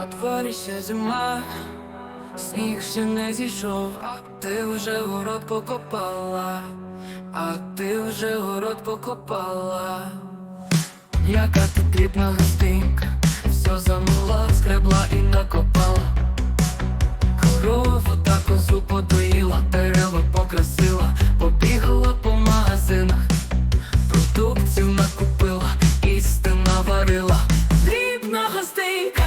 Ще зима, сніг ще не зійшов, а ти вже город покопала, а ти вже город покопала. Яка ти дрібна гостинка, все замила, скребла і накопала. Корову та козу подоїла, дерева покрасила, побігала по магазинах, продуктів накупила, істи наварила. Дрібна гостинка,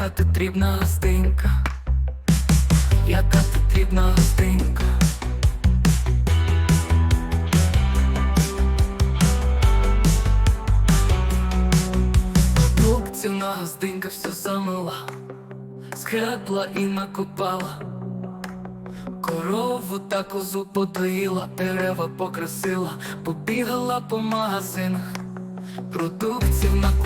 Яка ти дрібна гостинка, яка ти дрібна гостинка. Продукцівна гостинка все замила, скребла і накопала. Корову та козу подоїла, дерева покрасила, побігала по магазинах, продуктів наварила.